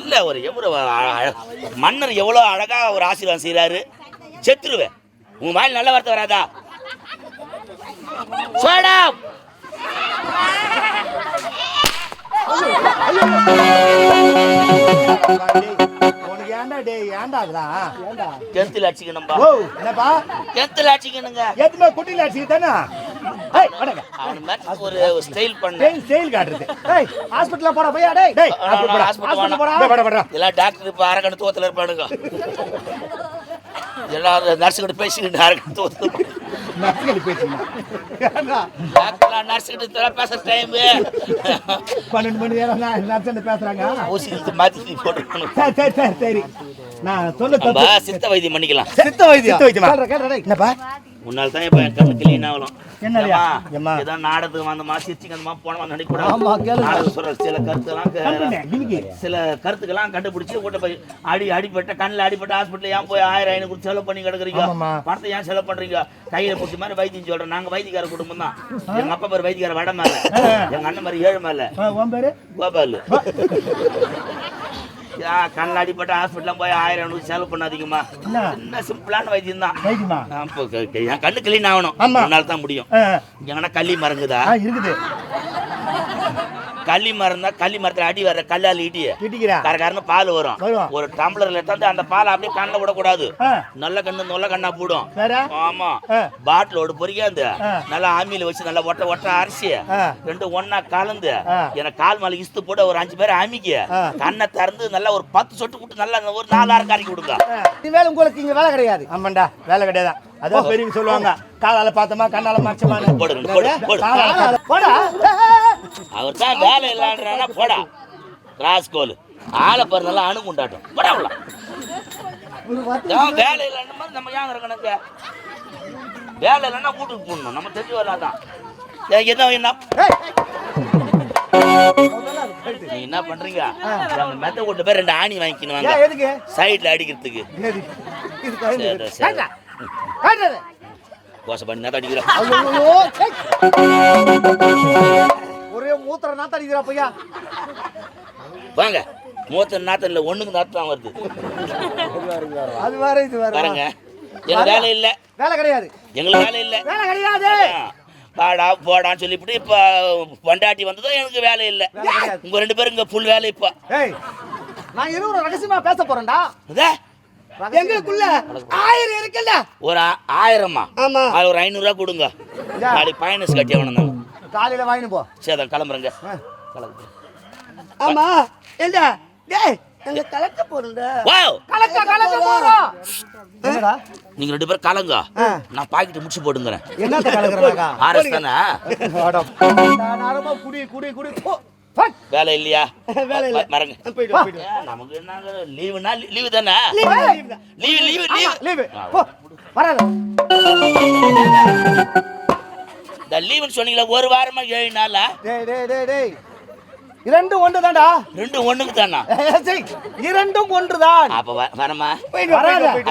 இல்ல ஒரு எவ்வளவு மன்னர் எவ்வளவு அழகா ஒரு ஆசீர்வாதம் செய்யறாரு செத்துருவேன் உன் வாயில் நல்ல வார்த்தை வராதா சோடா உனக்கு ஏன்டா டேய் அடிச்சுக்கணும்பா என்னப்பா கெத்துல அடிச்சுக்கணுங்க ஏத்துமா குட்டியில அடிச்சு ஏய் வடங்க அவனு மாதிரி ஒரு ஸ்டைல் பண்ண. ஸ்டைல் காட்டுறது. ஏய் ஹாஸ்பிடல்ல போடா போய் டேய். டேய் ஹாஸ்பிடல் போடா போடா. வட எல்லாம் டாக்டர் இப்ப தோத்துல இருப்பானுங்க. எல்லாரும் நர்ஸ் கிட்ட பேசிக்கிட்டு அரக்கணு தோத்துல டாக்டர் நர்ஸ் கிட்ட டைம் மணி நேரம் நான் நர்சன் பேசுறாங்க. ஊசி இழுத்து மாத்தி போட்டுருக்கணும். சரி சரி சரி சரி. நான் சொல்ல தப்பு. சித்த வைத்தியம் பண்ணிக்கலாம். சித்த வைத்தியம்? சித்த வைத்தியமா? என்னப்பா? உன்னால தான் இப்ப என் கண்ணு கிளீன் ஆகலாம் என்னடியா? ஏம்மா, ஏம்மா? ஏதோ நாடகத்துக்கு வந்தமா சிரிச்சிங்க வந்தமா போனமா ஆமா, நடிக்கூடாது கேளு. சொல்ற சில கருத்துலாம். சில கருத்துக்கெல்லாம் கண்டுபிடிச்சு கூட்ட போய் அடி அடிப்பட்ட கண்ணில் அடிப்பட்ட ஹாஸ்பிட்டல் ஏன் போய் ஆயிரம் ஐநூறு செலவு பண்ணி கிடக்குறீங்க. பணத்தை ஏன் செலவு பண்றீங்க? கையில பிடிச்ச மாதிரி வைத்தியம் சொல்றோம் நாங்க வைத்தியக்கார குடும்பம் தான். எங்க அப்பா பேர் வைத்தியக்கார வட மேல எங்க அண்ணன் மாதிரி ஏழு மேல கோபால். கண்ணில் அடிப்பட்ட ஹாஸ்பிட்டல் போய் ஆயிரம் ஐநூறு செலவு பண்ணாதீங்கம்மா. என்ன? என்ன சிம்பிளான வைத்தியம் தான். என் கண்ணு கிளீன் ஆகணும். உன்னால தான் முடியும். எங்கன்னா கள்ளி மரங்குதா ஆ இருக்குது. கள்ளி மரம் தான் கள்ளி மரத்துல அடி வர்ற கல்லால் கிட்டிக்கிறா கரகரன்னு பால் வரும். ஒரு டம்ளர்ல எடுத்தாந்து அந்த பால் அப்படியே கண்ணில் விடக்கூடாது. ஆ, நல்ல கண்ணு நல்ல கண்ணா போடும். ஆமா. பாட்டிலோட பொறிக்காந்து. நல்லா ஆமியில வச்சு நல்லா ஒட்ட ஒட்ட அரிசி. ரெண்டு ஒண்ணா கலந்து. எனக்கு கால் மேல இஸ்து போட்டு ஒரு அஞ்சு பேர் அமிக்க ஆ. கண்ணை திறந்து நல்லா ஒரு பத்து சொட்டு விட்டு நல்லா ஒரு நாலாயிரம் கறக்கி கொடுங்க. இது வேலை உங்களுக்கு இங்க வேலை கிடையாது. ஆமாண்டா வேலை கிடையாது. அதான் பெரியவங்க சொல்லுவாங்க காலால பார்த்தோமா கண்ணால போடுங்க, போடு, அவர் தான் வேலை இல்லைன்றானா போடா. ராஸ்கோல் ஆளை பாரு நல்லா அணுகுண்டாட்டம் போடா உள்ள. வேலை இல்லைன்ற மாதிரி நம்ம ஏன் இருக்கணுங்க வேலை இல்லைன்னா வீட்டுக்கு போடணும் நம்ம தெரிஞ்சு வரலாதான் என்ன என்ன? நீ என்ன பண்றீங்க? அந்த மெத்த கொண்டு போய் ரெண்டு ஆணி வாங்கிக்கணும் ஏன் வாங்க எதுக்கு சைடுல அடிக்கிறதுக்கு. கேட்டா? கோசை பண்ணி தான் அடிக்கிறோம் மூத்திர நாத்த அடிக்கிறா பையா? வாங்க. மூத்த நாத்தம் ஒண்ணுக்கு நாத்தம் வருது. அது வேற இது வேற. பாருங்க. எங்க வேலை இல்ல. வேலை கிடையாது. எங்களுக்கு வேலை இல்ல. வேலை கிடையாது. பாடா போடான்னு சொல்லிவிட்டு இப்போ பொண்டாட்டி வந்ததும் எனக்கு வேலை இல்லை. உங்க ரெண்டு பேரும் இங்க ஃபுல் வேலை இப்போ. நான் ஒரு ரகசியமா பேச போறேன்டா? இதா, எங்களுக்குள்ள ஆயிரம் இருக்குல்ல? ஒரு ஆயிரமா ஆமா. அது ஒரு ஐநூறுரூவா கொடுங்க. நாளைக்கு பயணஸ் கட்டி நாங்க காலையில வாங்கிட்டு போ. சரி அதான் கிளம்புறேங்க. ஆ. கிளம்பு. ஆமா ஏண்டா? டேய் அங்க கலக்க போறோம்டா. வாவ் கலக்க கலக்க போறோம்? என்னடா? நீங்க ரெண்டு பேரும் கலங்க. நான் பாக்கெட் முடிச்சு போடுங்கிறேன் என்னத்த கலக்குறாங்க? ஆர்எஸ் தானே? நாரமா குடி குடி குடி. வேலை இல்லையா? வேலை இல்ல. மறங்க நமக்கு என்ன லீவுனா லீவு தானே? லீவு, ஏய். லீவு தான். லீவு லீவு ஆமா, லீவு. லீவு. போ. வராத. இந்த லீவுன்னு சொன்னீங்களா ஒரு வாரமா ஏழு நாளா? டேய் டேய் டேய் டேய். இரண்டும் ஒன்றுதான்டா. ரெண்டு ஒண்ணுக்கு தானா இரண்டும் ஒன்றுதான். அப்ப வ- வரமா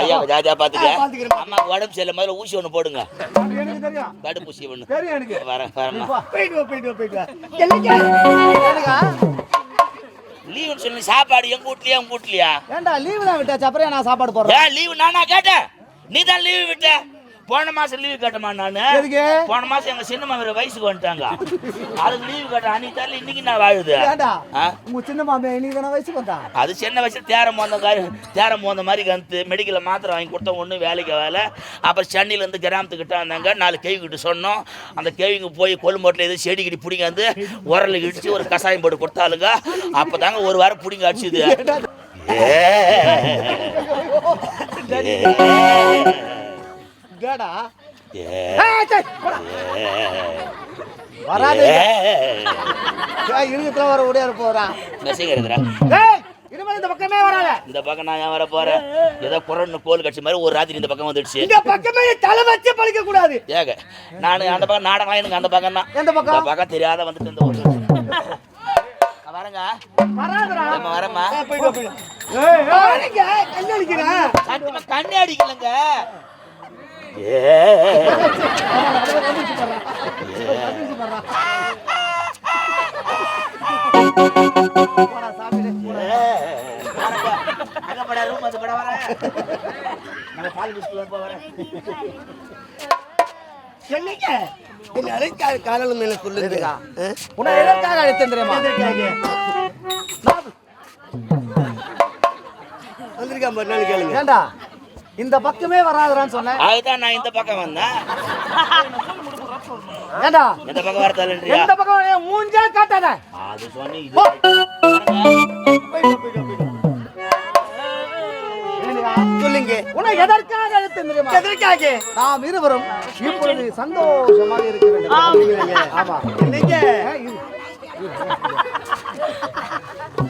ஐயா. ஜாஜா பாத்துக்க. அம்மா உடம்பு சரியில்லை. முதல்ல ஊசி ஒண்ணு போடுங்க. அது எனக்கு தெரியும். தடுப்பூசி ஒண்ணு. தெரியும் எனக்கு. வரேன் வரேம்மா. போ. போயிட்டு வா, போயிட்டு வா, போயிட்டு வா. என்னைக்கு? எனக்கா? லீவுன்னு சொல்லி சாப்பாடு எங்க வீட்லயா உங்க வீட்லயா? ஏன்டா லீவு தான் விட்டாச்சு. அப்புறம் நான் சாப்பாடு போடுறேன்? லீவு நானா கேட்டேன். நீ தான் லீவு விட்ட. போன மாசம் லீவு கேட்டமா நானு? போன மாசம் எங்க சின்ன மாமியார் வயசுக்கு வந்துட்டாங்க. அதுக்கு லீவு கேட்டேன் அன்னைக்கு தரல இன்னைக்கு நான் வாழுது? உங்க சின்ன மாமியா இன்னைக்கு தானே வயசுக்கு வந்தா? அது சின்ன வயசுல தேரம் போந்த காரி தேரம் போந்த மாதிரி கந்து மெடிக்கலில் மாத்திரை வாங்கி கொடுத்தா ஒன்றும் வேலைக்கு வேலை அப்புறம் சென்னையிலேருந்து கிராமத்துக்கிட்ட வந்தாங்க. நாலு கேவிக்கிட்ட சொன்னோம். அந்த கேவிங்க போய் கொல்லுமோட்டில் எதுவும் செடி கிடி பிடிங்காந்து உரல் இடிச்சு ஒரு கஷாயம் போட்டு கொடுத்தாளுங்க. அப்போ தாங்க ஒரு வாரம் பிடிங்க அடிச்சுது. கேடா ஏ வராது இருக்கத்துல வர உடையாரு போறான் மெசேஜ் ஏய் இனிமேல் இந்த பக்கமே வராத இந்த பக்கம் நான் ஏன் வர போறேன் ஏதோ குரன்னு கோல் கட்சி மாதிரி ஒரு ராத்திரி இந்த பக்கம் வந்துடுச்சு இந்த பக்கமே தலை வச்சு பழிக்க கூடாது ஏக நான் அந்த பக்கம் நாடகம் எனக்கு அந்த பக்கம் தான் எந்த பக்கம்? இந்த பக்கம் தெரியாத வந்துட்டு இந்த நான் வரேங்க வராதடா நம்ம வரேம்மா போயிட்டு வா, போயிட்டு வா. ஏய், கண்ணு அடிக்கிறேன். சத்தியமா கண்ணே அடிக்கலங்க ஏ போடா, சாமி போடா. அங்க பட ரூம் அது பட வரேன் நம்ம பால் பிஸ்கட் போ வரேன் என்னங்க? என்ன? ஆ? உன்னை எதற்காக அழைத்தேன் தெரியுமா வந்திருக்கான் நாளைக்கு கேளுங்க ஏண்டா இந்த பக்கமே வராதடான்னு சொன்னேன். அதுதான் நான் இந்த பக்கம் வந்தேன். ஏண்டா? இந்த பக்கம் வர தரலன்றியா எந்த பக்கம்? மூஞ்சே காட்டாத. அது சொன்னி இது போ. சொல்லுங்க. உன்னை எதற்காக அழைத்தேன் தெரியுமா? எதற்காக? நாம் இருவரும் இப்பொழுது சந்தோஷமாக இருக்க வேண்டும். ஆமா. என்னங்க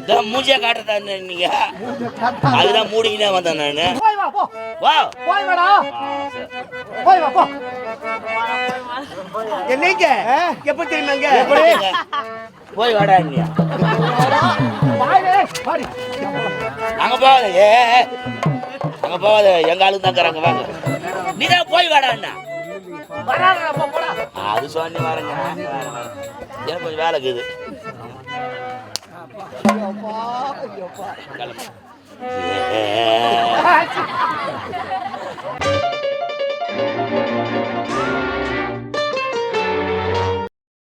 ஆ, இது. இந்த மூஞ்சிய காட்டுறதா நீங்க. அதுதான் மூடிக்கினே வந்தேன் நானு போய் வா போ வா போய் வாடா. போய் வா போ என்னங்க? எப்ப தெரியுமாங்க எப்படிங்க? போய் வாடா நீ அங்க போகாத ஏ அங்க போகாத எங்க ஆளுங்க தான் இருக்கிறாங்க வாங்க நீ தான் போய் வாடா அண்ணா அது சொன்னி வரேங்க எனக்கு கொஞ்சம் வேலை இருக்குது. கிளம்பு.